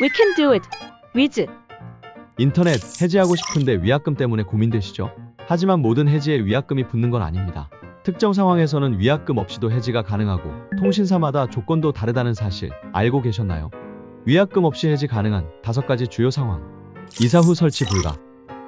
We can do it. 위즈. 인터넷 해지하고 싶은데 위약금 때문에 고민되시죠? 하지만 모든 해지에 위약금이 붙는 건 아닙니다. 특정 상황에서는 위약금 없이도 해지가 가능하고 통신사마다 조건도 다르다는 사실 알고 계셨나요? 위약금 없이 해지 가능한 다섯 가지 주요 상황. 이사 후 설치 불가.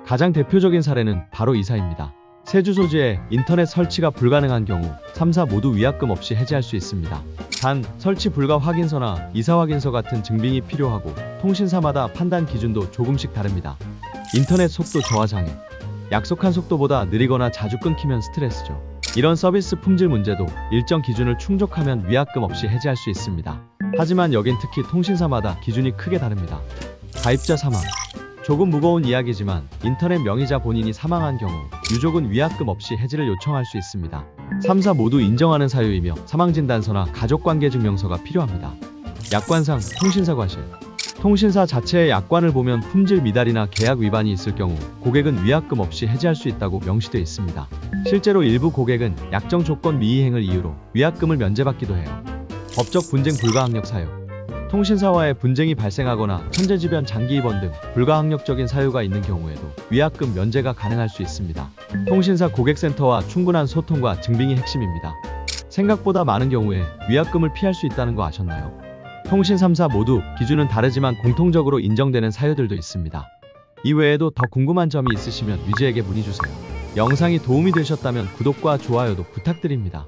가장 대표적인 사례는 바로 이사입니다. 새 주소지에 인터넷 설치가 불가능한 경우 3사 모두 위약금 없이 해지할 수 있습니다. 단 설치 불가 확인서나 이사 확인서 같은 증빙이 필요하고 통신사마다 판단 기준도 조금씩 다릅니다. 인터넷 속도 저하 장애. 약속한 속도보다 느리거나 자주 끊기면 스트레스죠. 이런 서비스 품질 문제도 일정 기준을 충족하면 위약금 없이 해지할 수 있습니다. 하지만 여긴 특히 통신사마다 기준이 크게 다릅니다. 가입자 사망. 조금 무거운 이야기지만 인터넷 명의자 본인이 사망한 경우 유족은 위약금 없이 해지를 요청할 수 있습니다. 3사 모두 인정하는 사유이며 사망진단서나 가족관계증명서가 필요합니다. 약관상 통신사 과실 통신사 자체의 약관을 보면 품질 미달이나 계약 위반이 있을 경우 고객은 위약금 없이 해지할 수 있다고 명시되어 있습니다. 실제로 일부 고객은 약정 조건 미이행을 이유로 위약금을 면제받기도 해요. 법적 분쟁 불가 항력 사유 통신사와의 분쟁이 발생하거나 천재지변 장기 입원 등 불가항력적인 사유가 있는 경우에도 위약금 면제가 가능할 수 있습니다. 통신사 고객센터와 충분한 소통과 증빙이 핵심입니다. 생각보다 많은 경우에 위약금을 피할 수 있다는 거 아셨나요? 통신 3사 모두 기준은 다르지만 공통적으로 인정되는 사유들도 있습니다. 이 외에도 더 궁금한 점이 있으시면 위즈에게 문의 주세요. 영상이 도움이 되셨다면 구독과 좋아요도 부탁드립니다.